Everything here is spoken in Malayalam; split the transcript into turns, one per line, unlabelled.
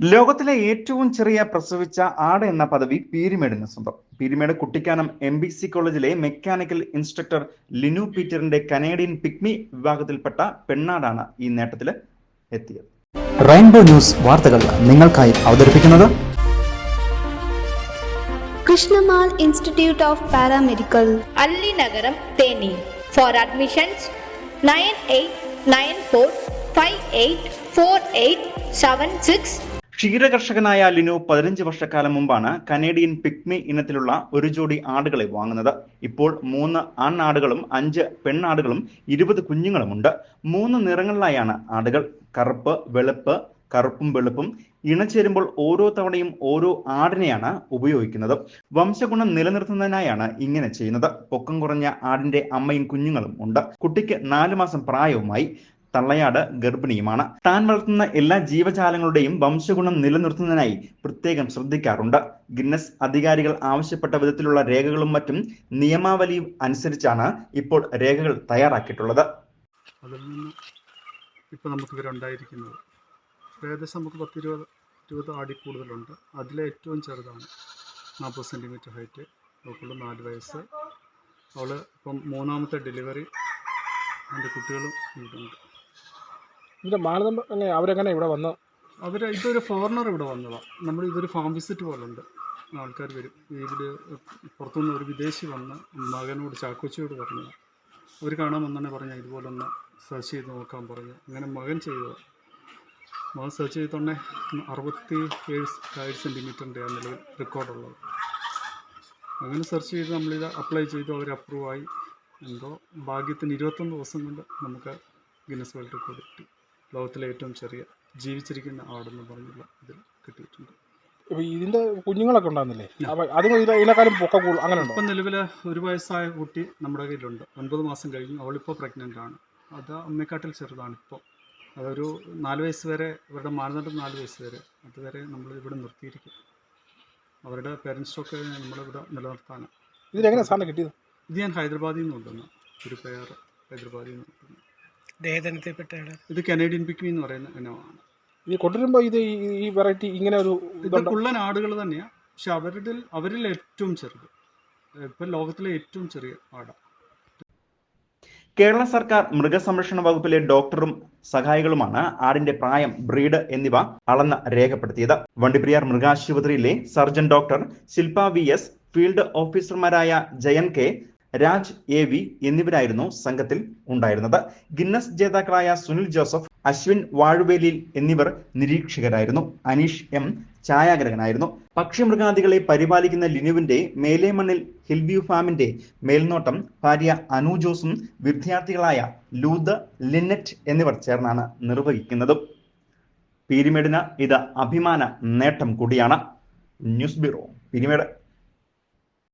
ലോകത്തിലെ ഏറ്റവും ചെറിയ പ്രസവിച്ച ആട് എന്ന പദവി പീരിമേഡിന് സ്വന്തം. Peermade Kuttikkanam M B C കോളേജിലെ മെക്കാനിക്കൽ ഇൻസ്ട്രക്ടർ ലിനു പീറ്ററിന്റെ കനേഡിയൻ പിക്മി വിഭാഗത്തിൽപ്പെട്ട പെണ്ണാടാണ് ഈ നേട്ടത്തിൽ എത്തിയത്.
റെയിൻബോ ന്യൂസ് വാർത്തകൾ നിങ്ങൾക്കായി അവതരിപ്പിക്കുന്നത്
കൃഷ്ണമാൽ institute of paramedical.
Allinagaram Theni. For admissions nine eight nine four five eight four eight seven six
ക്ഷീരകർഷകനായ Linu പതിനഞ്ച് വർഷക്കാലം മുമ്പാണ് കനേഡിയൻ പിക്മി ഇനത്തിലുള്ള ഒരു ജോഡി ആടുകളെ വാങ്ങുന്നത്. ഇപ്പോൾ മൂന്ന് ആണാടുകളും അഞ്ച് പെണ്ണാടുകളും ഇരുപത് കുഞ്ഞുങ്ങളുമുണ്ട്. മൂന്ന് നിറങ്ങളിലായാണ് ആടുകൾ. കറുപ്പ് വെളുപ്പ് കറുപ്പും വെളുപ്പും ഇണചേരുമ്പോൾ ഓരോ തവണയും ഓരോ ആടിനെയാണ് ഉപയോഗിക്കുന്നത്. വംശഗുണം നിലനിർത്തുന്നതിനായാണ് ഇങ്ങനെ ചെയ്യുന്നത്. പൊക്കം കുറഞ്ഞ ആടിന്റെ അമ്മയും കുഞ്ഞുങ്ങളും ഉണ്ട്. കുട്ടിക്ക് നാലു മാസം പ്രായവുമായി. തള്ളയാട് ഗർഭിണിയുമാണ്. താൻ വളർത്തുന്ന എല്ലാ ജീവജാലങ്ങളുടെയും വംശഗുണം നിലനിർത്തുന്നതിനായി പ്രത്യേകം ശ്രദ്ധിക്കാറുണ്ട്. ഗിന്നസ് അധികാരികൾ ആവശ്യപ്പെട്ട വിധത്തിലുള്ള രേഖകളും മറ്റും നിയമാവലിയും അനുസരിച്ചാണ് ഇപ്പോൾ രേഖകൾ തയ്യാറാക്കിയിട്ടുള്ളത്.
അതിൽ നിന്ന് ഇപ്പോൾ നമുക്ക് ഇവരുണ്ടായിരിക്കുന്നത് ഏകദേശം നമുക്ക് പത്ത് ഇരുപത് ഇരുപത് ആടി കൂടുതലുണ്ട്. അതിലെ ഏറ്റവും ചെറുതാണ് നാൽപ്പത് സെന്റിമീറ്റർ ഹൈറ്റ്. അവൾക്കുള്ള നാല് വയസ്സ്. അവൾ ഇപ്പം മൂന്നാമത്തെ ഡെലിവറി അതിന്റെ കുട്ടികളും ഇവിടെ
ഇതിന്റെ മാനദണ്ഡം അവരെങ്ങനെ ഇവിടെ വന്ന്?
അവർ ഇതൊരു ഫോറിനർ ഇവിടെ വന്നതാണ് നമ്മൾ ഇതൊരു ഫാം വിസിറ്റ് പോലുണ്ട്. ആൾക്കാർ വരും. ഇവിടെ പുറത്തുനിന്ന് ഒരു വിദേശി വന്ന് മകനോട് ചാക്കോച്ചിയോട് പറഞ്ഞു അവർ കാണാൻ വന്നെ പറഞ്ഞാൽ ഇതുപോലൊന്ന് സെർച്ച് ചെയ്ത് നോക്കാൻ പറഞ്ഞു അങ്ങനെ മകൻ ചെയ്തത്. മകൻ സെർച്ച് ചെയ്തോണ്ടേ അറുപത്തി ഏഴ് ഏഴ് സെന്റിമീറ്ററിന്റെ ആ നിലവിൽ റെക്കോർഡുള്ളത് അങ്ങനെ സെർച്ച് ചെയ്ത് നമ്മളിത് അപ്ലൈ ചെയ്തു. അവർ അപ്രൂവായി എന്തോ ഭാഗ്യത്തിന് ഇരുപത്തൊന്ന് ദിവസം കൊണ്ട് നമുക്ക് ഗിന്നസ് വേൾഡ് റെക്കോർഡ് കിട്ടി. ലോകത്തിലെ ഏറ്റവും ചെറിയ ജീവിച്ചിരിക്കുന്ന ആടെന്ന് പറഞ്ഞുള്ള ഇതിൽ കിട്ടിയിട്ടുണ്ട്.
ഇതിന്റെ കുഞ്ഞുങ്ങളൊക്കെ ഉണ്ടാകുന്നില്ലേ അതും ഇതിനെക്കാളും പൊക്കം അങ്ങനെ
ഇപ്പം നിലവിൽ ഒരു വയസ്സായ കുട്ടി നമ്മുടെ കയ്യിലുണ്ട്. ഒൻപത് മാസം കഴിഞ്ഞു അവളിപ്പോൾ പ്രഗ്നന്റ് ആണ്. അത് അമ്മയെക്കാട്ടിൽ ചെറുതാണ് ഇപ്പോൾ അതൊരു നാല് വയസ്സ് വരെ ഇവരുടെ മാനദണ്ഡം നാല് വയസ്സ് വരെ. അതുവരെ നമ്മൾ ഇവിടെ നിർത്തിയിരിക്കും. അവരുടെ പേരൻസൊക്കെ നമ്മളിവിടെ നിലനിർത്താനാണ്.
ഇതിലെങ്ങനെ സാധനം കിട്ടിയത്?
ഇത് ഞാൻ ഹൈദരാബാദിൽ നിന്ന് കൊണ്ടുവന്നു. ഒരു പേർ ഹൈദരാബാദിൽ നിന്ന് കൊണ്ടുവന്നു.
ദേഹത്തിനെത്തിപ്പെട്ടാണ്
ഇത് കനേഡിയൻ പിക്മി എന്ന് പറയുന്ന ഇനമാണ്.
ഇത് കൊണ്ടുവരുമ്പോൾ ഇത് ഈ- ഈ വെറൈറ്റി ഇങ്ങനെ ഒരു
ഇത്
ഇതുണ്ട്.
കുള്ളൻ ആടുകൾ തന്നെയാണ് പക്ഷെ അവരുടെ അവരിൽ ഏറ്റവും ചെറുത്. ഇപ്പം ലോകത്തിലെ ഏറ്റവും ചെറിയ ആടാണ്
കേരള സർക്കാർ മൃഗസംരക്ഷണ വകുപ്പിലെ ഡോക്ടറും സഹായികളുമാണ് ആടിന്റെ പ്രായം ബ്രീഡ് എന്നിവ അളന്ന് രേഖപ്പെടുത്തിയത്. Vandiperiyar മൃഗാശുപത്രിയിലെ surgeon doctor Shilpa V S field ഓഫീസർമാരായ Jayan K Raj A V എന്നിവരായിരുന്നു സംഘത്തിൽ ഉണ്ടായിരുന്നത്. ഗിന്നസ് ജേതാക്കളായ സുനിൽ ജോസഫ് അശ്വിൻ വാഴുവേലിൽ എന്നിവർ നിരീക്ഷകരായിരുന്നു. അനീഷ് എം ഛായാഗ്രഹനായിരുന്നു. പക്ഷിമൃഗാദികളെ പരിപാലിക്കുന്ന ലിനുവിന്റെ മേലേമണ്ണിൽ ഹിൽവ്യൂ ഫാമിന്റെ മേൽനോട്ടം ഭാര്യ അനു ജോസും വിദ്യാർത്ഥികളായ ലൂദ് ലിന്നറ്റ് എന്നിവർ ചേർന്നാണ് നിർവഹിക്കുന്നത്. പീരിമേഡിന് ഇത് അഭിമാന നേട്ടം കൂടിയാണ്. News bureau Peermade